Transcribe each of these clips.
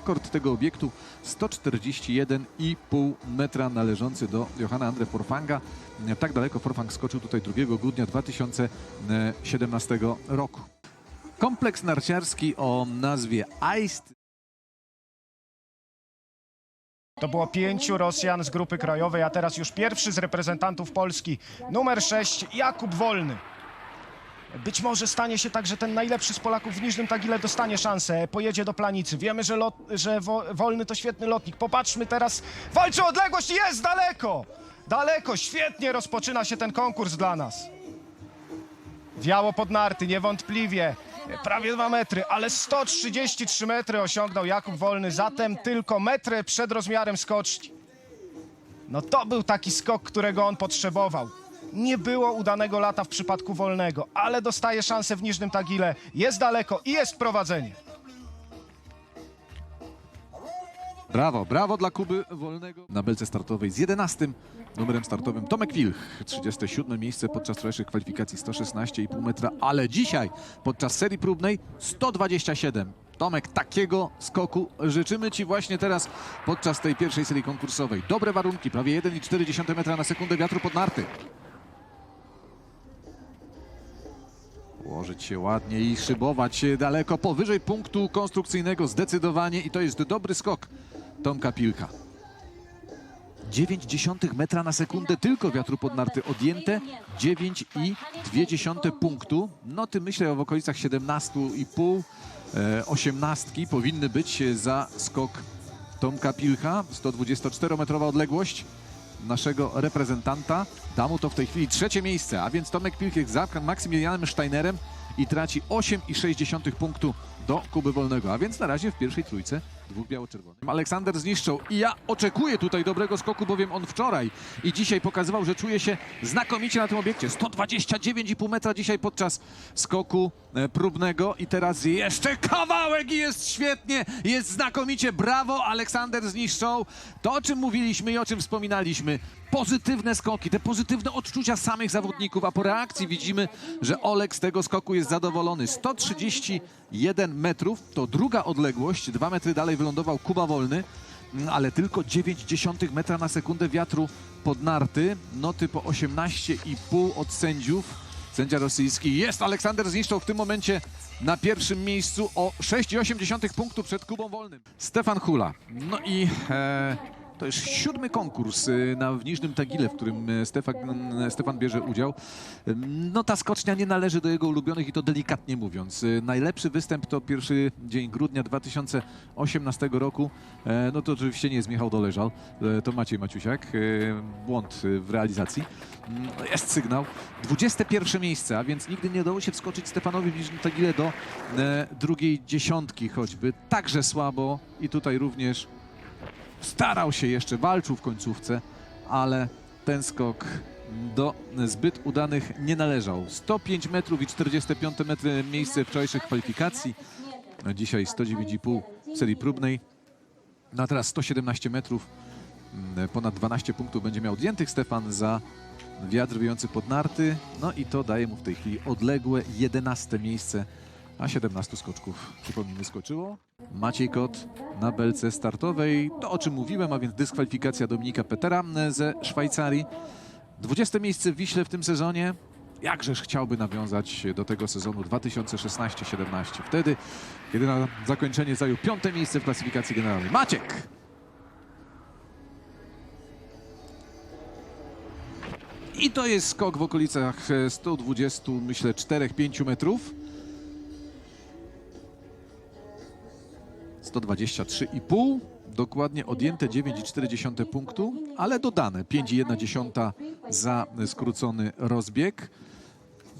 Rekord tego obiektu 141,5 metra należący do Johanna Andre Forfanga. Tak daleko Forfang skoczył tutaj 2 grudnia 2017 roku. Kompleks narciarski o nazwie Iced To było pięciu Rosjan z grupy krajowej, a teraz już pierwszy z reprezentantów Polski. Numer 6, Jakub Wolny. Być może stanie się tak, że ten najlepszy z Polaków w Niżnym Tagile dostanie szansę, pojedzie do Planicy. Wiemy, że, lot, że wo, Wolny to świetny lotnik. Popatrzmy teraz, walczy o odległość, jest daleko! Daleko, świetnie rozpoczyna się ten konkurs dla nas. Wiało pod narty, niewątpliwie. Prawie dwa metry, ale 133 metry osiągnął Jakub Wolny, zatem tylko metry przed rozmiarem skoczni. No to był taki skok, którego on potrzebował. Nie było udanego lata w przypadku Wolnego, ale dostaje szansę w Niżnym Tagile. Jest daleko i jest prowadzenie. Brawo, brawo dla Kuby Wolnego. Na belce startowej z 11 numerem startowym Tomek Wilch. 37 miejsce podczas wczorajszych kwalifikacji 116,5 metra, ale dzisiaj podczas serii próbnej 127. Tomek, takiego skoku życzymy Ci właśnie teraz podczas tej pierwszej serii konkursowej. Dobre warunki, prawie 1,4 metra na sekundę wiatru pod narty. Ułożyć się ładnie i szybować daleko powyżej punktu konstrukcyjnego zdecydowanie i to jest dobry skok Tomka Pilka. 9,1 metra na sekundę tylko wiatru pod narty odjęte, 9,2 punktu. Noty myślę w okolicach 17,5, e, 18 powinny być za skok Tomka Pilcha. 124-metrowa odległość naszego reprezentanta. Da mu to w tej chwili trzecie miejsce, a więc Tomek jest za Maksymilianem Steinerem i traci 8,6 punktu do Kuby Wolnego, a więc na razie w pierwszej trójce dwóch biało-czerwonych. Aleksander zniszczą i ja oczekuję tutaj dobrego skoku, bowiem on wczoraj i dzisiaj pokazywał, że czuje się znakomicie na tym obiekcie. 129,5 metra dzisiaj podczas skoku próbnego i teraz jeszcze kawałek i jest świetnie, jest znakomicie. Brawo, Aleksander zniszczą. To, o czym mówiliśmy i o czym wspominaliśmy. Pozytywne skoki, te pozytywne odczucia samych zawodników, a po reakcji widzimy, że Olek z tego skoku jest zadowolony. 131 metrów to druga odległość, dwa metry dalej wylądował Kuba Wolny, mm, ale tylko 0,9 metra na sekundę wiatru pod narty. Noty po 18,5 od sędziów. Sędzia rosyjski jest. Aleksander zniszczał w tym momencie na pierwszym miejscu o 6,8 punktu przed Kubą Wolnym. Stefan Hula. No i e, to jest siódmy konkurs e, na w Niżnym Tagile, w którym e, Stefan, m, Stefan bierze udział. No ta skocznia nie należy do jego ulubionych i to delikatnie mówiąc. Najlepszy występ to pierwszy dzień grudnia 2018 roku. E, No to oczywiście nie jest Michał Doleżal, e, to Maciej Maciusiak. E, Błąd w realizacji. Mm, Jest sygnał. 21 miejsce, a więc nigdy nie udało się wskoczyć Stefanowi w Niżnym Tagile do drugiej dziesiątki choćby. Także słabo i tutaj również starał się jeszcze, walczył w końcówce, ale ten skok do zbyt udanych nie należał. 105 metrów i 45 metry miejsce wczorajszych kwalifikacji. A Dzisiaj 109,5 w serii próbnej. No a teraz 117 metrów. Mm, Ponad 12 punktów będzie miał odjętych Stefan za wiatr wiejący pod narty. No i to daje mu w tej chwili odległe 11 miejsce, a 17 skoczków, przypomnijmy, skoczyło. Maciej Kot na belce startowej. To o czym mówiłem, a więc dyskwalifikacja Dominika Petera ze Szwajcarii. 20 miejsce w Wiśle w tym sezonie. Jakżeż chciałby nawiązać do tego sezonu 2016-17. Wtedy, kiedy na zakończenie zajął piąte miejsce w klasyfikacji generalnej. Maciek! I to jest skok w okolicach e, 120, myślę, 4-5 metrów. 123,5, dokładnie odjęte 9,4 punktu, ale dodane 5,1 za skrócony rozbieg.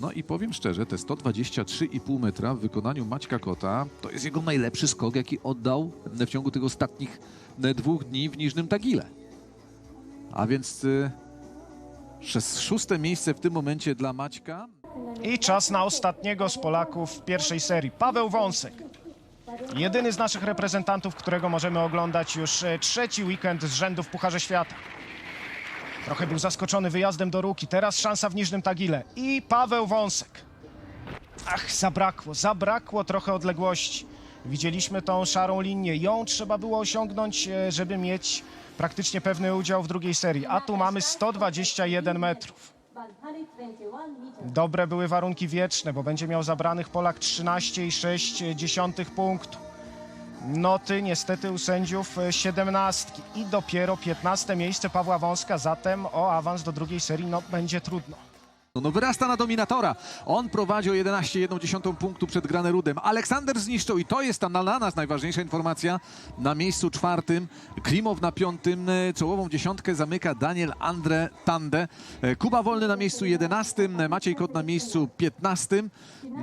No i powiem szczerze, te 123,5 metra w wykonaniu Maćka Kota to jest jego najlepszy skok, jaki oddał w ciągu tych ostatnich e, dwóch dni w Niżnym Tagile. A więc szes- szóste miejsce w tym momencie dla Maćka. I czas na ostatniego z Polaków w pierwszej serii. Paweł Wąsek. Jedyny z naszych reprezentantów, którego możemy oglądać już e, trzeci weekend z rzędu w Pucharze Świata. Trochę był zaskoczony wyjazdem do Ruki. Teraz szansa w Niżnym Tagile. I Paweł Wąsek. Ach, zabrakło, zabrakło trochę odległości. Widzieliśmy tą szarą linię. Ją trzeba było osiągnąć, e, żeby mieć praktycznie pewny udział w drugiej serii. A tu mamy 121 metrów. Dobre były warunki wieczne, bo będzie miał zabranych Polak 13,6 punktu. Noty niestety u sędziów e, 17 i dopiero 15 miejsce Pawła Wąska, zatem o awans do drugiej serii no, będzie trudno. No wyrasta na dominatora. On prowadzi o 11,1 punktu przed Granerudem. Aleksander zniszczył i to jest ta dla nas najważniejsza informacja. Na miejscu czwartym, Klimow na piątym, e, czołową dziesiątkę zamyka Daniel Andre Tande. E, Kuba Wolny na miejscu 11, e, Maciej Kot na miejscu 15.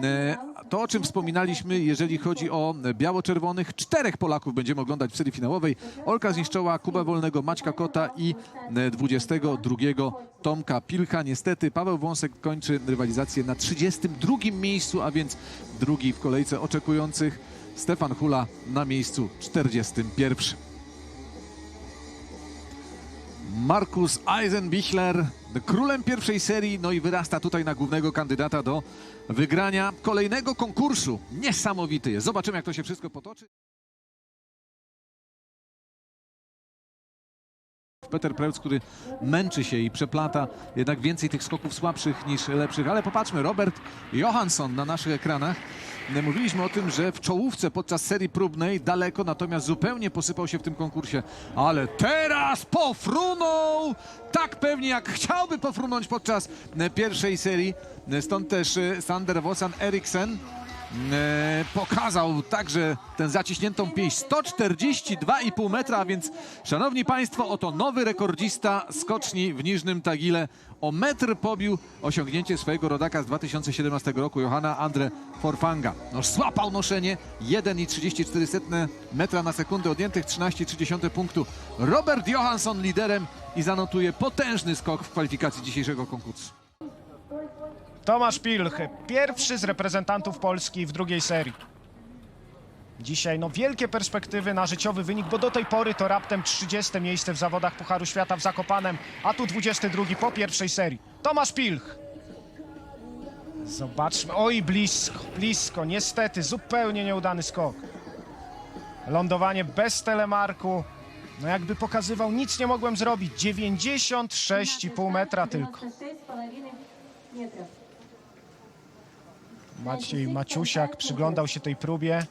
E, To, o czym wspominaliśmy, jeżeli chodzi o biało-czerwonych, czterech Polaków będziemy oglądać w serii finałowej. Olka Zniszczoła, Kuba Wolnego, Maćka Kota i e, 22 Tomka Pilcha. Niestety Paweł Wąsek kończy rywalizację na 32 miejscu, a więc drugi w kolejce oczekujących. Stefan Hula na miejscu 41. Markus Eisenbichler, królem pierwszej serii, no i wyrasta tutaj na głównego kandydata do wygrania kolejnego konkursu. Niesamowity jest. Zobaczymy, jak to się wszystko potoczy. Peter Preutz, który męczy się i przeplata jednak więcej tych skoków słabszych niż lepszych. Ale popatrzmy, Robert Johansson na naszych ekranach. Mówiliśmy o tym, że w czołówce podczas serii próbnej daleko, natomiast zupełnie posypał się w tym konkursie. Ale teraz pofrunął tak pewnie, jak chciałby pofrunąć podczas pierwszej serii. Stąd też Sander Wosan Eriksen pokazał także tę zaciśniętą pięść 142,5 metra, więc szanowni państwo, oto nowy rekordzista skoczni w Niżnym Tagile. O metr pobił osiągnięcie swojego rodaka z 2017 roku, Johanna Andre Forfanga. No złapał noszenie 1,34 metra na sekundę, odjętych 13,3 punktu. Robert Johansson liderem i zanotuje potężny skok w kwalifikacji dzisiejszego konkursu. Tomasz Pilch, pierwszy z reprezentantów Polski w drugiej serii. Dzisiaj no wielkie perspektywy na życiowy wynik, bo do tej pory to raptem 30 miejsce w zawodach Pucharu Świata w Zakopanem, a tu 22 po pierwszej serii. Tomasz Pilch. Zobaczmy, oj blisko, blisko, niestety zupełnie nieudany skok. Lądowanie bez telemarku, no jakby pokazywał, nic nie mogłem zrobić, 96,5 metra tylko. Maciej Maciusiak przyglądał się tej próbie.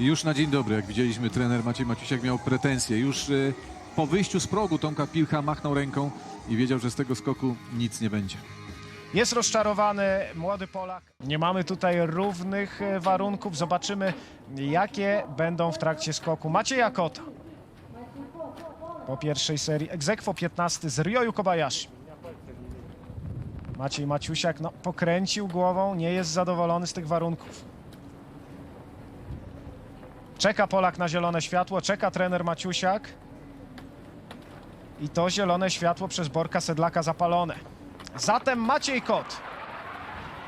Już na dzień dobry, jak widzieliśmy, trener Maciej Maciusiak miał pretensje. Już y, po wyjściu z progu Tomka Pilcha machnął ręką i wiedział, że z tego skoku nic nie będzie. Jest rozczarowany młody Polak. Nie mamy tutaj równych e, warunków. Zobaczymy, jakie będą w trakcie skoku. Macieja Kota. Po pierwszej serii egzekwo 15 z Ryoyu Kobayashi. Maciej Maciusiak no, pokręcił głową, nie jest zadowolony z tych warunków. Czeka Polak na zielone światło, czeka trener Maciusiak. I to zielone światło przez Borka Sedlaka zapalone. Zatem Maciej Kot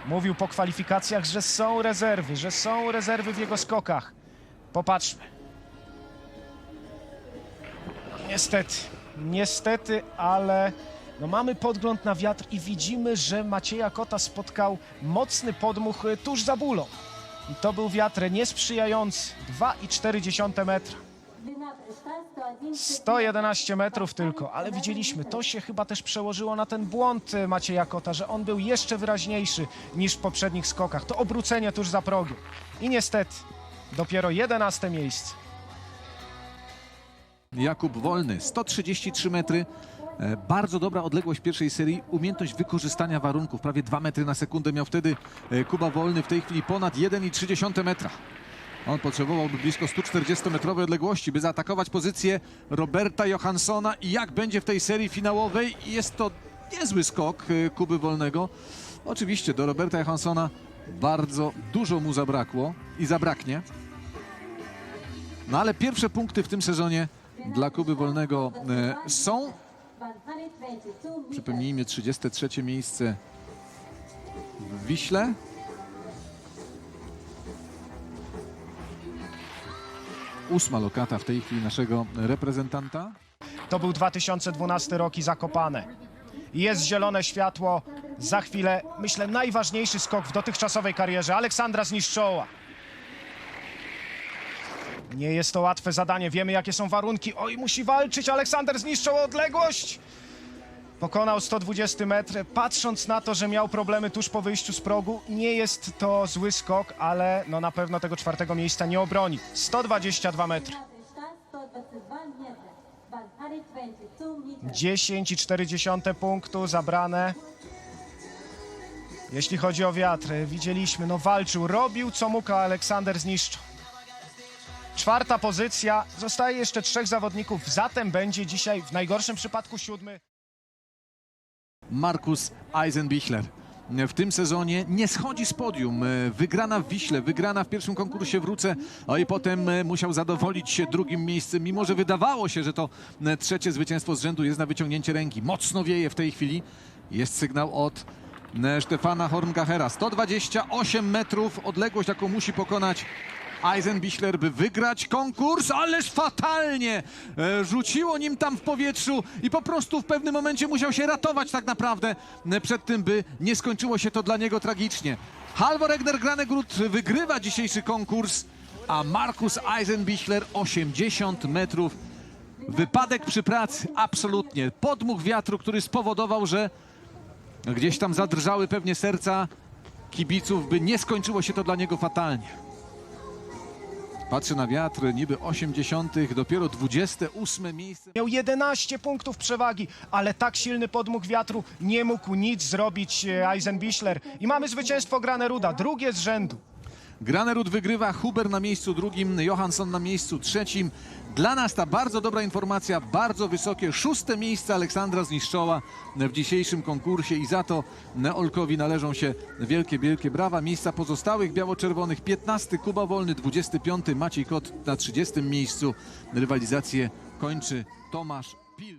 mówił po kwalifikacjach, że są rezerwy, że są rezerwy w jego skokach. Popatrzmy. Niestety, niestety, ale no mamy podgląd na wiatr i widzimy, że Macieja Kota spotkał mocny podmuch tuż za bólą. I to był wiatr niesprzyjający, 2,4 metra. 111 metrów tylko, ale widzieliśmy, to się chyba też przełożyło na ten błąd Macieja Kota, że on był jeszcze wyraźniejszy niż w poprzednich skokach. To obrócenie tuż za progiem. I niestety, dopiero 11 miejsce. Jakub Wolny, 133 metry. E, Bardzo dobra odległość pierwszej serii, umiejętność wykorzystania warunków, prawie 2 metry na sekundę miał wtedy e, Kuba Wolny, w tej chwili ponad 1,3 metra. On potrzebowałby blisko 140-metrowej odległości, by zaatakować pozycję Roberta Johanssona i jak będzie w tej serii finałowej, jest to niezły skok e, Kuby Wolnego. Oczywiście do Roberta Johanssona bardzo dużo mu zabrakło i zabraknie. No ale pierwsze punkty w tym sezonie dla Kuby Wolnego są. Przypomnijmy 33 miejsce w Wiśle. Ósma lokata w tej chwili naszego reprezentanta. To był 2012 rok i Zakopane. Jest zielone światło. Za chwilę, myślę, najważniejszy skok w dotychczasowej karierze Aleksandra Zniszczoła. Nie jest to łatwe zadanie, wiemy jakie są warunki. Oj, musi walczyć, Aleksander zniszczył odległość. Pokonał 120 metr. Patrząc na to, że miał problemy tuż po wyjściu z progu, nie jest to zły skok, ale no na pewno tego czwartego miejsca nie obroni. 122 metry. Está 122 metros. Valhari 22 meters. 10,4 punktu zabrane. Jeśli chodzi o wiatr, widzieliśmy, no walczył, robił co mógł, a Aleksander zniszczył. Czwarta pozycja, zostaje jeszcze trzech zawodników, zatem będzie dzisiaj w najgorszym przypadku siódmy. Markus Eisenbichler. W tym sezonie nie schodzi z podium. Wygrana w Wiśle, wygrana w pierwszym konkursie w Ruce, a i potem musiał zadowolić się drugim miejscem, mimo że wydawało się, że to trzecie zwycięstwo z rzędu jest na wyciągnięcie ręki. Mocno wieje w tej chwili. Jest sygnał od Stefana Horngachera. 128 metrów odległość, jaką musi pokonać Eisenbichler, by wygrać konkurs, ależ fatalnie e, rzuciło nim tam w powietrzu i po prostu w pewnym momencie musiał się ratować tak naprawdę e, przed tym, by nie skończyło się to dla niego tragicznie. Halvor Egner Granegród wygrywa dzisiejszy konkurs, a Markus Eisenbichler 80 metrów. Wypadek przy pracy, absolutnie. Podmuch wiatru, który spowodował, że gdzieś tam zadrżały pewnie serca kibiców, by nie skończyło się to dla niego fatalnie. Patrzy na wiatr, niby 80, dopiero 28 miejsce. Miał 11 punktów przewagi, ale tak silny podmuch wiatru nie mógł nic zrobić e, Eisenbichler. I mamy zwycięstwo Graneruda, drugie z rzędu. Granerud wygrywa, Huber na miejscu drugim, Johansson na miejscu trzecim. Dla nas ta bardzo dobra informacja, bardzo wysokie szóste miejsce Aleksandra Zniszczoła w dzisiejszym konkursie i za to Olkowi należą się wielkie, wielkie brawa. Miejsca pozostałych biało-czerwonych 15 Kuba Wolny, 25 Maciej Kot na 30 miejscu. Rywalizację kończy Tomasz Pil.